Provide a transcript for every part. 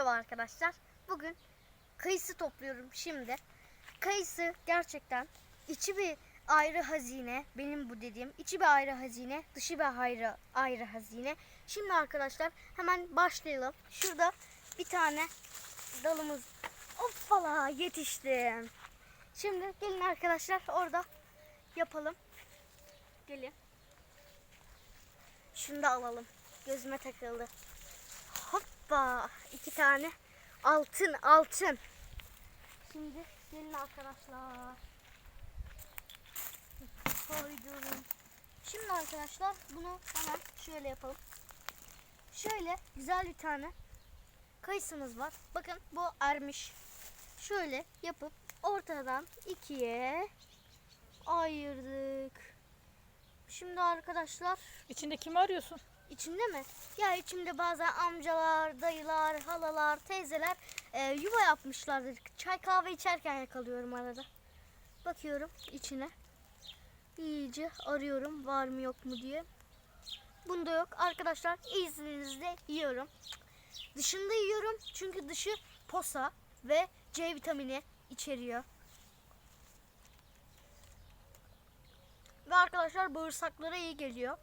Merhaba arkadaşlar. Bugün kayısı topluyorum şimdi. Kayısı gerçekten içi bir ayrı hazine. Benim bu dediğim içi bir ayrı hazine, dışı bir ayrı ayrı hazine. Şimdi arkadaşlar hemen başlayalım. Şurada bir tane dalımız. Hoppala yetiştim. Şimdi gelin arkadaşlar orada yapalım. Gelin. Şunu da alalım. Gözüme takıldı. Hoppa iki tane altın altın. Şimdi gelin arkadaşlar. Koydum. Şimdi arkadaşlar bunu hemen şöyle yapalım. Şöyle güzel bir tane kayısımız var. Bakın bu ermiş. Şöyle yapıp ortadan ikiye ayırdık. Şimdi arkadaşlar İçinde kimi arıyorsun? İçinde mi? Ya içimde bazen amcalar, dayılar, halalar, teyzeler e, yuva yapmışlardır. Çay kahve içerken yakalıyorum arada. Bakıyorum içine. İyice arıyorum var mı yok mu diye. Bunda yok. Arkadaşlar izninizle yiyorum. Dışında yiyorum çünkü dışı posa ve C vitamini içeriyor. Ve arkadaşlar bağırsaklara iyi geliyor.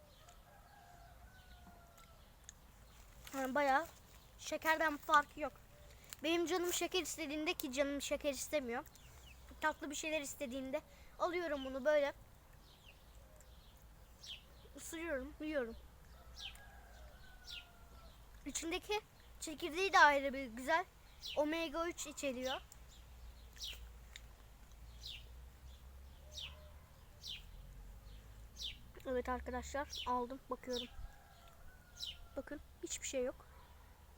Yani bayağı şekerden farkı yok. Benim canım şeker istediğinde ki canım şeker istemiyor. Tatlı bir şeyler istediğinde alıyorum bunu böyle. Isırıyorum, yiyorum. İçindeki çekirdeği de ayrı bir güzel. Omega 3 içeriyor. Evet arkadaşlar aldım bakıyorum. Bakın hiçbir şey yok.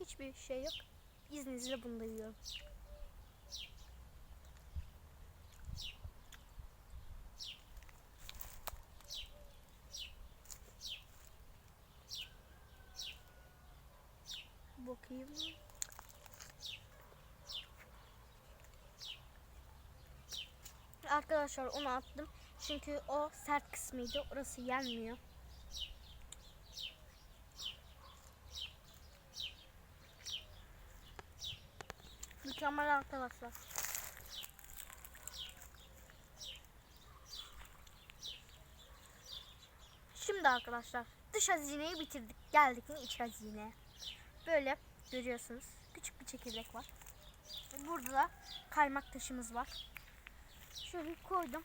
Hiçbir şey yok. İzninizle bunu da yiyorum. Bakayım. Arkadaşlar onu attım. Çünkü o sert kısmıydı. Orası yenmiyor. Mükemmel arkadaşlar. Şimdi arkadaşlar dış hazineyi bitirdik. Geldik mi iç hazineye. Böyle görüyorsunuz. Küçük bir çekirdek var. Burada da kaymak taşımız var. Şöyle koydum.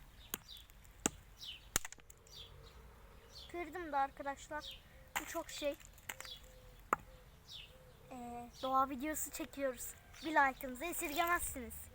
Kırdım da arkadaşlar. Bu çok şey. Ee, doğa videosu çekiyoruz. Bir like'ınızı esirgemezsiniz.